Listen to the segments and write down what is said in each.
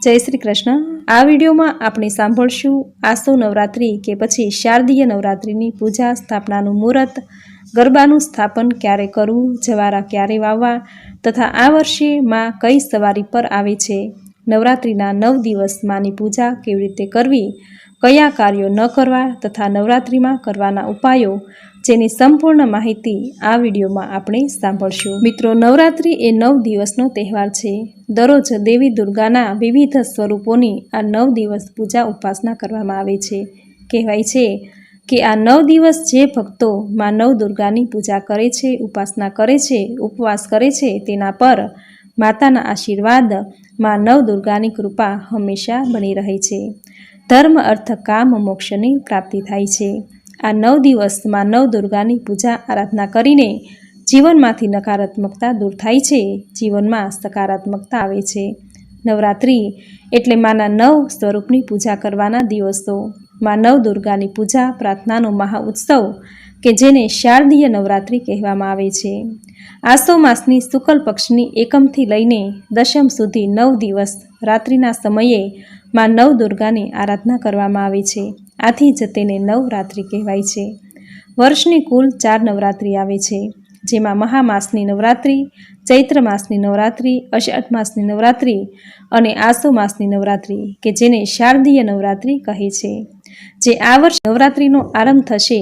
જય શ્રી કૃષ્ણ. આ વિડીયોમાં આપણે સાંભળશું આસો નવરાત્રિ કે પછી શારદીય નવરાત્રિની પૂજા સ્થાપનાનું મુહૂર્ત, ગરબાનું સ્થાપન ક્યારે કરવું, જવારા ક્યારે વાવવા તથા આ વર્ષે માં કઈ સવારી પર આવે છે, નવરાત્રિના નવ દિવસ માની પૂજા કેવી રીતે કરવી, કયા કાર્યો ન કરવા તથા નવરાત્રિમાં કરવાના ઉપાયો જેની સંપૂર્ણ માહિતી આ વિડીયોમાં આપણે સાંભળશું. મિત્રો, નવરાત્રિ એ નવ દિવસનો તહેવાર છે. દરરોજ દેવી દુર્ગાના વિવિધ સ્વરૂપોની આ નવ દિવસ પૂજા ઉપાસના કરવામાં આવે છે. કહેવાય છે કે આ નવ દિવસ જે ભક્તો માં નવ દુર્ગાની પૂજા કરે છે, ઉપાસના કરે છે, ઉપવાસ કરે છે, તેના પર માતાના આશીર્વાદમાં નવ દુર્ગાની કૃપા હંમેશા બની રહે છે. ધર્મ, અર્થ, કામ, મોક્ષની પ્રાપ્તિ થાય છે. આ નવ દિવસમાં નવ દુર્ગાની પૂજા આરાધના કરીને જીવનમાંથી નકારાત્મકતા દૂર થાય છે. જીવનમાં સકારાત્મકતા આવે છે. નવરાત્રિ એટલે માના નવ સ્વરૂપની પૂજા કરવાના દિવસો. માં નવ દુર્ગાની પૂજા પ્રાર્થનાનો મહા ઉત્સવ કે જેને શારદીય નવરાત્રિ કહેવામાં આવે છે. આસો માસની શુકલ પક્ષની એકમથી લઈને દશમ સુધી નવ દિવસ રાત્રિના સમયે માં નવ દુર્ગાની આરાધના કરવામાં આવે છે. આથી જ તેને નવરાત્રિ કહેવાય છે. વર્ષની કુલ ચાર નવરાત્રિ આવે છે, જેમાં મહામાસની નવરાત્રિ, ચૈત્ર માસની નવરાત્રિ, અષાઢ માસની નવરાત્રિ અને આસો માસની નવરાત્રિ, કે જેને શારદીય નવરાત્રિ કહે છે. જે આ વર્ષ નવરાત્રિનો આરંભ થશે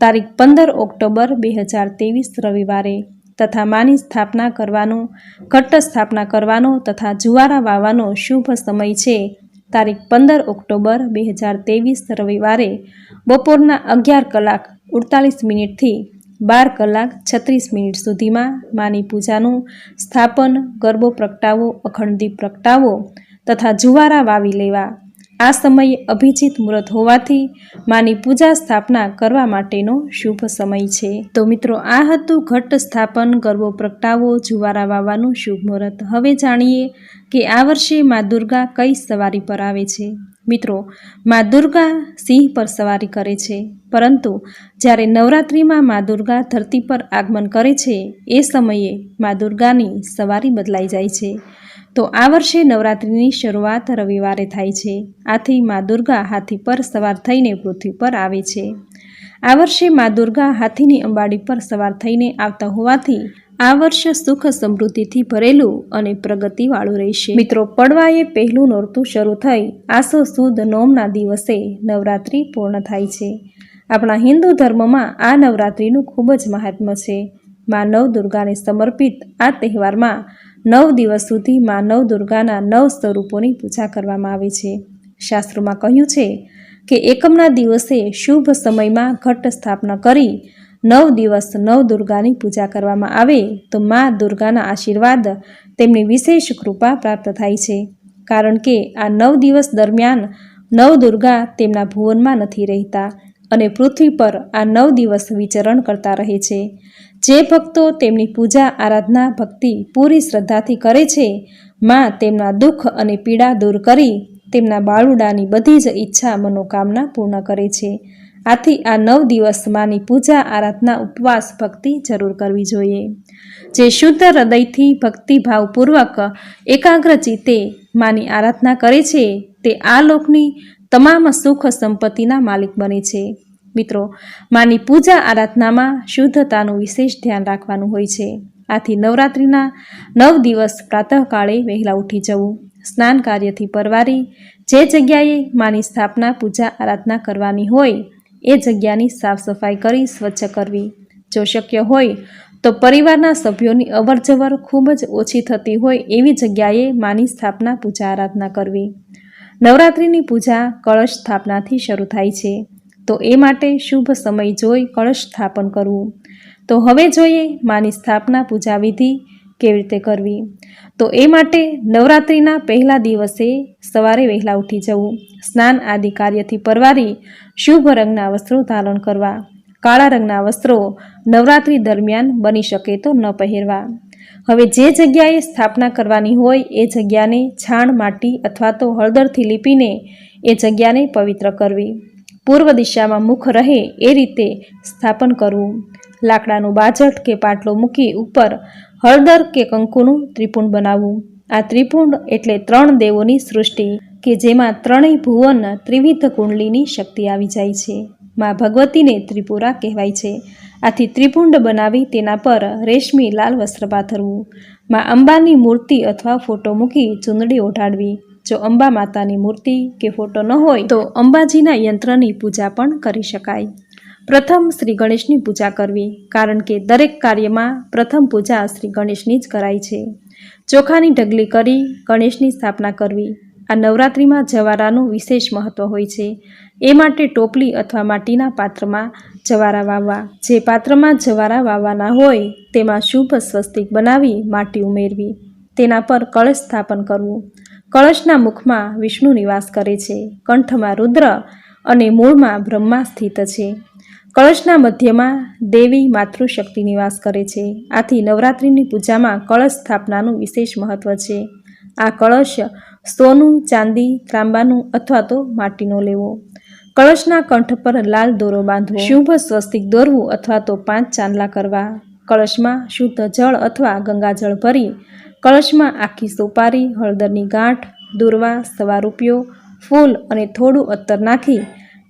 તારીખ પંદર ઓક્ટોબર બે હજાર ત્રેવીસ રવિવારે તથા માની સ્થાપના કરવાનો, ઘટ્ટ સ્થાપના કરવાનો તથા જુવારા વાવવાનો શુભ સમય છે. તારીખ પંદર ઓક્ટોબર બે હજાર ત્રેવીસ રવિવારે બપોરના અગિયાર કલાક અડતાલીસ મિનિટથી બાર કલાક છત્રીસ મિનિટ સુધીમાં માની પૂજાનું સ્થાપન ગરબો પ્રગટાવો અખંડદીપ પ્રગટાવો તથા જુવારા વાવી લેવા આ સમયે અભિજીત મુહૂર્ત હોવાથી માની પૂજા સ્થાપના કરવા માટેનો શુભ સમય છે. તો મિત્રો, આ હતું ઘટ સ્થાપન ગરબો પ્રગટાવો જુવારા વાવવાનું શુભ મુહૂર્ત. હવે જાણીએ કે આ વર્ષે મા દુર્ગા કઈ સવારી પર આવે છે. મિત્રો, મા દુર્ગા સિંહ પર સવારી કરે છે. પરંતુ જ્યારે નવરાત્રિમાં મા દુર્ગા ધરતી પર આગમન કરે છે, એ સમયે મા દુર્ગાની સવારી બદલાઈ જાય છે. તો આ વર્ષે નવરાત્રિની શરૂઆત રવિવારે થાય છે. આથી મા દુર્ગા હાથી પર સવાર થઈને પૃથ્વી પર આવે છે. આ વર્ષે મા દુર્ગા હાથીની અંબાડી પર સવાર થઈને આવતા હોવાથી આ વર્ષ સુખ સમૃદ્ધિથી ભરેલું અને પ્રગતિવાળું રહેશે. મિત્રો, પડવાએ પહેલું નોરતું શરૂ થઈ, આસો સુદ નોમના દિવસે નવરાત્રિ પૂર્ણ થાય છે. આપણા હિન્દુ ધર્મમાં આ નવરાત્રિનું ખૂબ જ મહાત્મ્ય છે. મા નવ દુર્ગાને સમર્પિત આ તહેવારમાં નવ દિવસ સુધી મા નવ દુર્ગાના નવ સ્વરૂપોની પૂજા કરવામાં આવે છે. શાસ્ત્રોમાં કહ્યું છે કે એકમના દિવસે શુભ સમયમાં ઘટ સ્થાપના કરી નવ દિવસ નવ દુર્ગાની પૂજા કરવામાં આવે તો મા દુર્ગાના આશીર્વાદ તેમની વિશેષ કૃપા પ્રાપ્ત થાય છે. કારણ કે આ નવ દિવસ દરમિયાન નવ દુર્ગા તેમના ભુવનમાં નથી રહેતા અને પૃથ્વી પર આ નવ દિવસ વિચરણ કરતા રહે છે. જે ભક્તો તેમની પૂજા આરાધના ભક્તિ પૂરી શ્રદ્ધાથી કરે છે, માં તેમના દુઃખ અને પીડા દૂર કરી તેમના બાળુડાની બધી જ ઈચ્છા મનોકામના પૂર્ણ કરે છે. આથી આ નવ દિવસ માની પૂજા, આરાધના, ઉપવાસ, ભક્તિ જરૂર કરવી જોઈએ. જે શુદ્ધ હૃદયથી ભક્તિભાવપૂર્વક એકાગ્ર માની આરાધના કરે છે, તે આ લોકની તમામ સુખ સંપત્તિના માલિક બને છે. મિત્રો, માની પૂજા, આરાધનામાં શુદ્ધતાનું વિશેષ ધ્યાન રાખવાનું હોય છે. આથી નવરાત્રિના નવ દિવસ પ્રાતઃકાળે વહેલા ઉઠી જવું, સ્નાન કાર્યથી પરવારી, જે જગ્યાએ માની સ્થાપના, પૂજા, આરાધના કરવાની હોય એ જગ્યાની સાફ સફાઈ કરી સ્વચ્છ કરવી. જો શક્ય હોય તો પરિવારના સભ્યોની અવરજવર ખૂબ જ ઓછી થતી હોય એવી જગ્યાએ માની સ્થાપના પૂજા આરાધના કરવી. નવરાત્રિની પૂજા કળશ સ્થાપનાથી શરૂ થાય છે. તો એ માટે શુભ સમય જોઈ કળશ સ્થાપન કરવું. તો હવે જોઈએ માની સ્થાપના પૂજા વિધિ કેવી રીતે કરવી? તો એ માટે નવરાત્રિના પહેલા દિવસે સવારે વહેલા ઉઠી જવું, સ્નાન આદિ કાર્યથી પરવારી શુભ રંગના વસ્ત્રો ધારણ કરવા, કાળા રંગના વસ્ત્રો નવરાત્રિ દરમિયાન બની શકે તો ન પહેરવા. હવે જે જગ્યાએ સ્થાપના કરવાની હોય એ જગ્યાને છાણ માટી અથવા તો હળદરથી લીપીને એ જગ્યાને પવિત્ર કરવી. પૂર્વ દિશામાં મુખ રહે એ રીતે સ્થાપન કરવું. લાકડાનું બાજટ કે પાટલો મૂકી ઉપર હળદર કે કંકુનું ત્રિપુંડ બનાવવું. આ ત્રિપુંડ એટલે ત્રણ દેવોની સૃષ્ટિ, કે જેમાં ત્રણેય ભુવન ત્રિવિધ કુંડલીની શક્તિ આવી જાય છે. માં ભગવતીને ત્રિપુરા કહેવાય છે. આથી ત્રિપુંડ બનાવી તેના પર રેશમી લાલ વસ્ત્ર પાથરવું માં અંબાની મૂર્તિ અથવા ફોટો મૂકી ચૂંદડી ઓઢાડવી. જો અંબા માતાની મૂર્તિ કે ફોટો ન હોય તો અંબાજીના યંત્રની પૂજા પણ કરી શકાય. પ્રથમ શ્રી ગણેશની પૂજા કરવી, કારણ કે દરેક કાર્યમાં પ્રથમ પૂજા શ્રી ગણેશની જ કરાય છે. ચોખાની ઢગલી કરી ગણેશની સ્થાપના કરવી. આ નવરાત્રિમાં જવારાનું વિશેષ મહત્ત્વ હોય છે. એ માટે ટોપલી અથવા માટીના પાત્રમાં જવારા વાવવા. જે પાત્રમાં જવારા વાવવાના હોય, તેમાં શુભ સ્વસ્તિક બનાવી માટી ઉમેરવી. તેના પર કળશ સ્થાપન કરવું. કળશના મુખમાં વિષ્ણુ નિવાસ કરે છે. કંઠમાં રુદ્ર અને મૂળમાં બ્રહ્મા સ્થિત છે. કળશના મધ્યમાં દેવી માતૃશક્તિ નિવાસ કરે છે. આથી નવરાત્રિની પૂજામાં કળશ સ્થાપનાનું વિશેષ મહત્ત્વ છે. આ કળશ સોનું, ચાંદી, ત્રાંબાનું અથવા તો માટીનો લેવો. કળશના કંઠ પર લાલ દોરો બાંધવો. શુભ સ્વસ્તિક દોરવું અથવા તો પાંચ ચાંદલા કરવા. કળશમાં શુદ્ધ જળ અથવા ગંગાજળ ભરી. કળશમાં આખી સોપારી, હળદરની ગાંઠ, દોરવા સવા ફૂલ અને થોડું અત્તર નાખી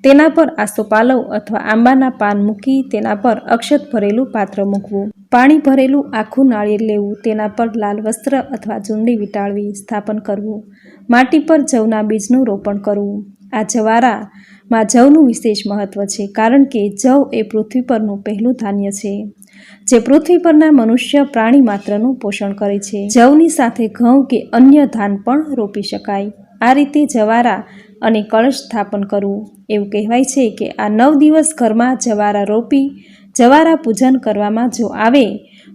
તેના પર આસોપાલવ અથવા આંબાના પાન મૂકી તેના પર અક્ષત ભરેલું પાત્ર મૂકવું. પાણી ભરેલું આખું નાળિયેર લેવું, તેના પર લાલ વસ્ત્ર અથવા ચૂંડી વિટાળવી સ્થાપન કરવું. માટી પર જવના બીજનું રોપણ કરવું. આ જવારામાં જવનું વિશેષ મહત્વ છે, કારણ કે જવ એ પૃથ્વી પરનું પહેલું ધાન્ય છે, જે પૃથ્વી પરના મનુષ્ય પ્રાણી માત્રનું પોષણ કરે છે. જવની સાથે ઘઉં કે અન્ય ધાન પણ રોપી શકાય. આ રીતે જવારા અને કળશ સ્થાપન કરવું. એવું કહેવાય છે કે આ નવ દિવસ ઘરમાં જવારા રોપી, જવારા પૂજન કરવામાં જો આવે,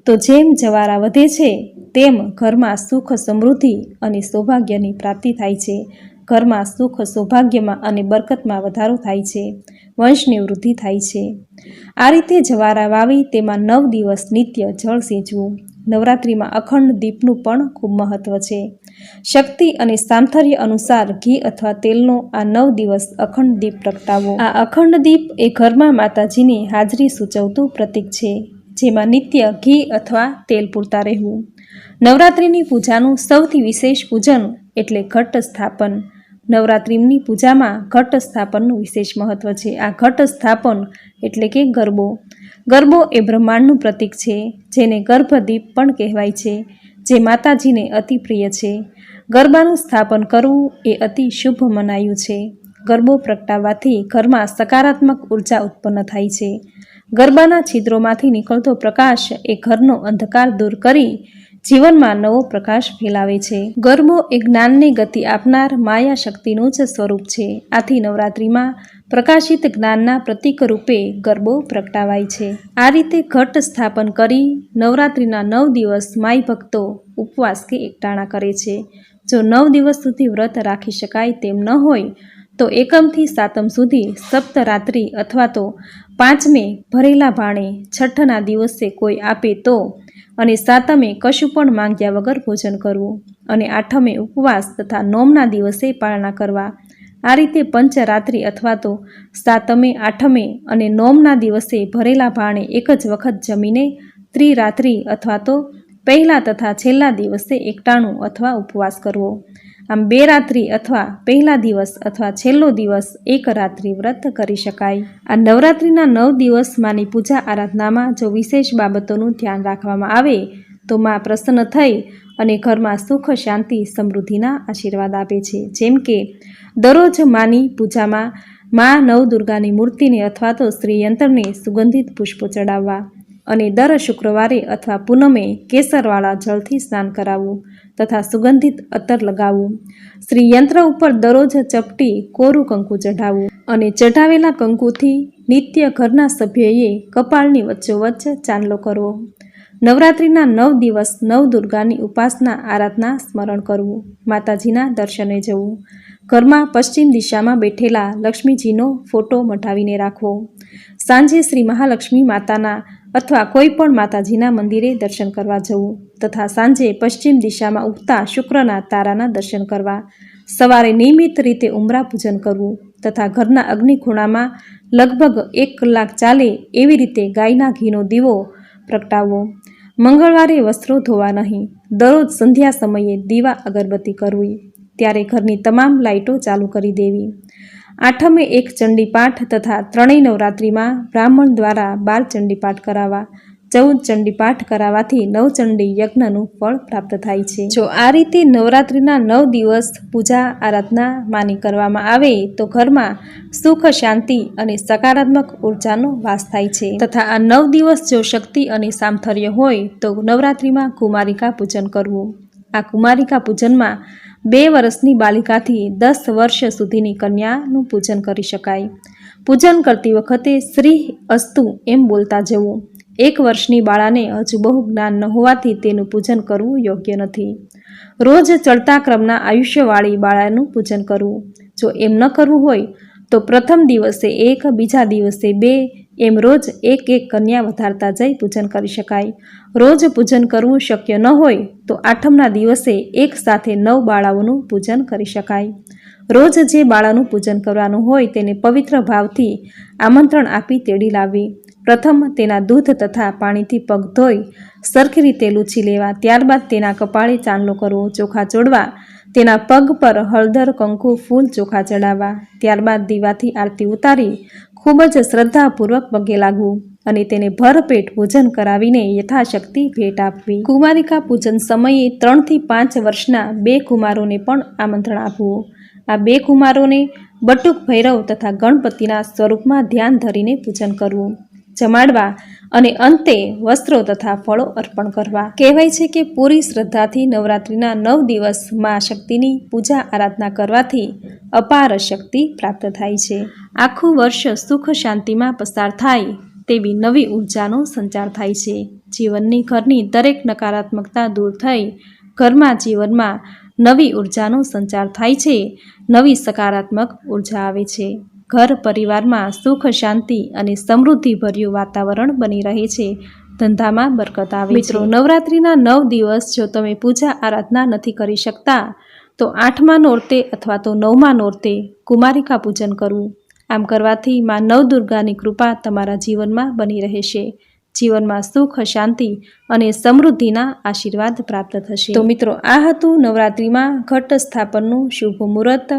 તો જેમ જવારા વધે છે, તેમ ઘરમાં સુખ સમૃદ્ધિ અને સૌભાગ્યની પ્રાપ્તિ થાય છે. ઘરમાં સુખ સૌભાગ્યમાં અને બરકતમાં વધારો થાય છે. વંશની વૃદ્ધિ થાય છે. આ રીતે જવારા વાવી તેમાં નવ દિવસ નિત્ય જળ સિંચવું. નવરાત્રિમાં અખંડ દીપનું પણ ખૂબ મહત્વ છે. શક્તિ અને સામથર્ય અનુસાર ઘી અથવા તેલનો આ નવ દિવસ અખંડ દીપ પ્રગટાવો. આ અખંડ દીપ એ ઘરમાં માતાજીની હાજરી સૂચવતું પ્રતીક છે, જેમાં નિત્ય ઘી અથવા તેલ પૂરતા રહેવું. નવરાત્રિની પૂજાનું સૌથી વિશેષ પૂજન એટલે ઘટ સ્થાપન. નવરાત્રિની પૂજામાં ઘટ સ્થાપનનું વિશેષ મહત્ત્વ છે. આ ઘટ સ્થાપન એટલે કે ગરબો. ગરબો એ બ્રહ્માંડનું પ્રતીક છે, જેને ગર્ભદીપ પણ કહેવાય છે, જે માતાજીને અતિ પ્રિય છે. ગરબાનું સ્થાપન કરવું એ અતિ શુભ મનાયું છે. ગરબો પ્રગટાવવાથી ઘરમાં સકારાત્મક ઊર્જા ઉત્પન્ન થાય છે. ગરબાના છિદ્રોમાંથી નીકળતો પ્રકાશ એ ઘરનો અંધકાર દૂર કરી જીવનમાં નવો પ્રકાશ ફેલાવે છે. ગરબો એ જ્ઞાનને ગતિ આપનાર માયા શક્તિનું જ સ્વરૂપ છે. આથી નવરાત્રિમાં પ્રકાશિત જ્ઞાનના પ્રતીક રૂપે ગરબો પ્રગટાવાય છે. આ રીતે ઘટ સ્થાપન કરી નવરાત્રિના નવ દિવસ માઈ ભક્તો ઉપવાસ કે એકટાણા કરે છે. જો નવ દિવસ સુધી વ્રત રાખી શકાય તેમ ન હોય, તો એકમથી સાતમ સુધી સપ્તરાત્રિ અથવા તો પાંચમે ભરેલા ભાણે છઠ્ઠના દિવસે કોઈ આપે તો અને સાતમે કશું પણ માંગ્યા વગર ભોજન કરવું અને આઠમે ઉપવાસ તથા નોમના દિવસે પાળના કરવા. આ રીતે પંચરાત્રિ અથવા તો સાતમે, આઠમે અને નોમના દિવસે ભરેલા ભાણે એક જ વખત જમીને ત્રિરાત્રિ અથવા તો પહેલા તથા છેલ્લા દિવસે એકટાણું અથવા ઉપવાસ કરવો. આમ બે રાત્રિ અથવા પહેલા દિવસ અથવા છેલ્લો દિવસ એક રાત્રિ વ્રત કરી શકાય. આ નવરાત્રિના નવ દિવસ માની પૂજા આરાધનામાં જો વિશેષ બાબતોનું ધ્યાન રાખવામાં આવે, તો માં પ્રસન્ન થઈ અને ઘરમાં સુખ, શાંતિ, સમૃદ્ધિના આશીર્વાદ આપે છે. જેમ કે, દરરોજ માની પૂજામાં મા નવ દુર્ગાની મૂર્તિને અથવા તો શ્રી યંત્રને સુગંધિત પુષ્પો ચડાવવા અને દર શુક્રવારે અથવા પૂનમે કેસરવાળા જળથી સ્નાન કરાવવું. તથા સુગંધિત અત્તર લગાવવું. શ્રી યંત્ર ઉપર દરરોજ ચપટી કોરું કંકુ ચઢાવવું અને ચઢાવેલા કંકુથી નિત્ય ઘરના સભ્યએ કપાળની વચ્ચોવચ્ચ ચાંદલો કરવો. નવરાત્રિના નવ દિવસ નવ દુર્ગાની ઉપાસના આરાધના સ્મરણ કરવું, માતાજીના દર્શને જવું. ઘરમાં પશ્ચિમ દિશામાં બેઠેલા લક્ષ્મીજીનો ફોટો મઢાવીને રાખવો. સાંજે શ્રી મહાલક્ષ્મી માતાના અથવા કોઈ પણ માતાજીના મંદિરે દર્શન કરવા જવું તથા સાંજે પશ્ચિમ દિશામાં ઉગતા શુક્રના તારાના દર્શન કરવા. સવારે નિયમિત રીતે ઉમરા પૂજન કરવું તથા ઘરના અગ્નિખૂણામાં લગભગ એક કલાક ચાલે એવી રીતે ગાયના ઘીનો દીવો પ્રગટાવવો. મંગળવારે વસ્ત્રો ધોવા નહીં, દરરોજ સંધ્યા સમયે દીવા અગરબત્તી કરવી, ત્યારે ઘરની તમામ લાઇટો ચાલુ કરી દેવી. આઠમે એક ચંડીપાઠ તથા ત્રણેય નવરાત્રિમાં બ્રાહ્મણ દ્વારા બાર ચંડીપાઠ કરાવવા, ચૌદ ચંડીપાઠ કરાવવાથી નવચંડી યજ્ઞનું ફળ પ્રાપ્ત થાય છે. જો આ રીતે નવરાત્રિના નવ દિવસ પૂજા આરાધના માની કરવામાં આવે, તો ઘરમાં સુખ શાંતિ અને સકારાત્મક ઉર્જાનો વાસ થાય છે. તથા આ નવ દિવસ જો શક્તિ અને સામથર્ય હોય, તો નવરાત્રિમાં કુમારિકા પૂજન કરવું. આ કુમારિકા પૂજનમાં બે વર્ષની બાલિકાથી દસ વર્ષ સુધીની કન્યાનું પૂજન કરી શકાય. પૂજન કરતી વખતે શ્રી અસ્તુ એમ બોલતા જવું. એક વર્ષની બાળાને હજુ બહુ જ્ઞાન ન હોવાથી તેનું પૂજન કરવું યોગ્ય નથી. રોજ ચડતા ક્રમના આયુષ્યવાળી બાળાનું પૂજન કરવું. જો એમ ન કરવું હોય, તો પ્રથમ દિવસે એક, બીજા દિવસે બે એમ રોજ એક એક કન્યા વધારતા જઈ પૂજન કરી શકાય. રોજ પૂજન કરવું શક્ય ન હોય તો આઠમના દિવસે એક સાથે નવ બાળાઓનું પૂજન કરી શકાય. રોજ જે બાળાનું પૂજન કરવાનું હોય તેને પવિત્ર ભાવથી આમંત્રણ આપી તેડી લાવવી. પ્રથમ તેના દૂધ તથા પાણીથી પગ ધોઈ સરખી રીતે લૂછી લેવા. ત્યારબાદ તેના કપાળે ચાંદલો કરવો, ચોખા ચોડવા, તેના પગ પર હળદર, કંકુ, ફૂલ ચોખા ચડાવવા. ત્યારબાદ દીવાથી આરતી ઉતારી ખૂબ જ શ્રદ્ધાપૂર્વક પગે લાગવું અને તેને ભરપેટ પૂજન કરાવીને યથાશક્તિ ભેટ આપવી. કુમારિકા પૂજન સમયે ત્રણથી પાંચ વર્ષના બે કુમારોને પણ આમંત્રણ આપવું. આ બે કુમારોને બટુક ભૈરવ તથા ગણપતિના સ્વરૂપમાં ધ્યાન ધરીને પૂજન કરવું. જમાડવા અને અંતે વસ્ત્રો તથા ફળો અર્પણ કરવા. કહેવાય છે કે પૂરી શ્રદ્ધાથી નવરાત્રિના નવ દિવસ મા શક્તિની પૂજા આરાધના કરવાથી અપાર શક્તિ પ્રાપ્ત થાય છે. આખું વર્ષ સુખ શાંતિમાં પસાર થાય તેવી નવી ઉર્જાનો સંચાર થાય છે. જીવનની ઘરની દરેક નકારાત્મકતા દૂર થઈ ઘરમાં જીવનમાં નવી ઉર્જાનો સંચાર થાય છે. નવી સકારાત્મક ઊર્જા આવે છે. ઘર પરિવારમાં સુખ શાંતિ અને સમૃદ્ધિભર્યું વાતાવરણ બની રહે છે. ધંધામાં બરકત આવે મિત્રો નવરાત્રિના નવ દિવસ જો તમે પૂજા આરાધના નથી કરી શકતા તો આઠમા નોરતે અથવા તો નવમા નોરતે કુમારિકા પૂજન કરવું. આમ કરવાથી માં નવદુર્ગાની કૃપા તમારા જીવનમાં બની રહેશે જીવનમાં સુખ શાંતિ અને સમૃદ્ધિના આશીર્વાદ પ્રાપ્ત થશે. તો મિત્રો આ હતું નવરાત્રિમાં ઘટ સ્થાપનનું શુભ મુહૂર્ત.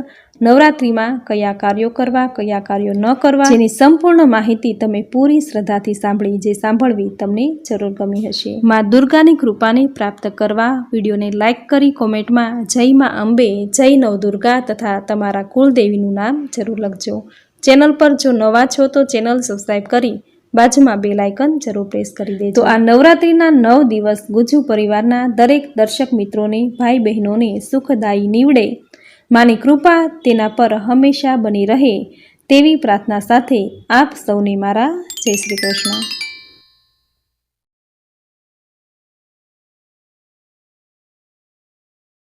નવરાત્રિમાં કયા કાર્યો કરવા, કયા કાર્યો ન કરવા, જેની સંપૂર્ણ માહિતી તમે પૂરી શ્રદ્ધાથી સાંભળી, જે સાંભળવી તમને જરૂર ગમી હશે. માં દુર્ગાની કૃપાને પ્રાપ્ત કરવા વિડીયોને લાઇક કરી કોમેન્ટમાં જય માં અંબે, જય નવદુર્ગા તથા તમારા કુલદેવીનું નામ જરૂર લખજો. ચેનલ પર જો નવા છો તો ચેનલ સબસ્ક્રાઈબ કરી બાજુમાં બે લાયકન જરૂર પ્રેસ કરી દેજો. આ નવરાત્રિના નવ દિવસ ગુજુ પરિવારના દરેક દર્શક મિત્રોને, ભાઈ બહેનોને સુખદાયી નીવડે. માની કૃપા તેના પર હંમેશા બની રહે તેવી પ્રાર્થના સાથે આપ સૌને મારા જય શ્રી કૃષ્ણ.